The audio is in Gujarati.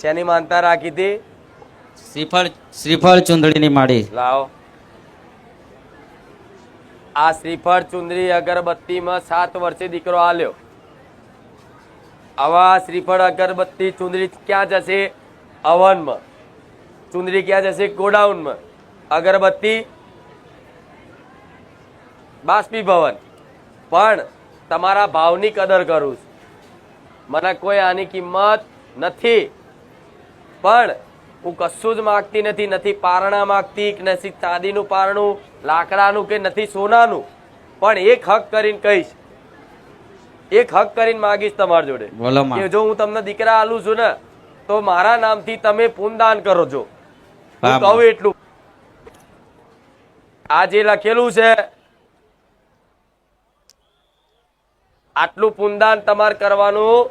શેની માનતા રાખી હતી? શ્રીફળ શ્રીફળ ચુંદડીની માળી. લાવો. આ શ્રીફળ ચુંદરી અગરબત્તીમાં સાત વર્ષે દીકરો આલ્યો. આવા શ્રીફળ અગરબત્તી ચુંદરી ક્યાં જશે? અવનમાં. ચુંદરી ક્યાં જશે? ગોડાઉનમાં. અગરબત્તી બાષ્પીભવન. પણ તમારા ભાવની કદર કરું છું. મને કોઈ આની કિંમત નથી. પણ હું કશું જ માગતી નથી નથી પારણા માગતી કે નથી ચાંદીનું પારણું લાકડાનું કે નથી સોનાનું. પણ એક હક કરીને કહીશ એક હક કરીને માગીશ તમારી જોડે. કે જો હું તમને દીકરા આલું છું ને તો મારા નામથી તમે પૂનદાન કરો છો. હું કહું એટલું. આ જે લખેલું છે આટલું પૂનદાન તમારે કરવાનું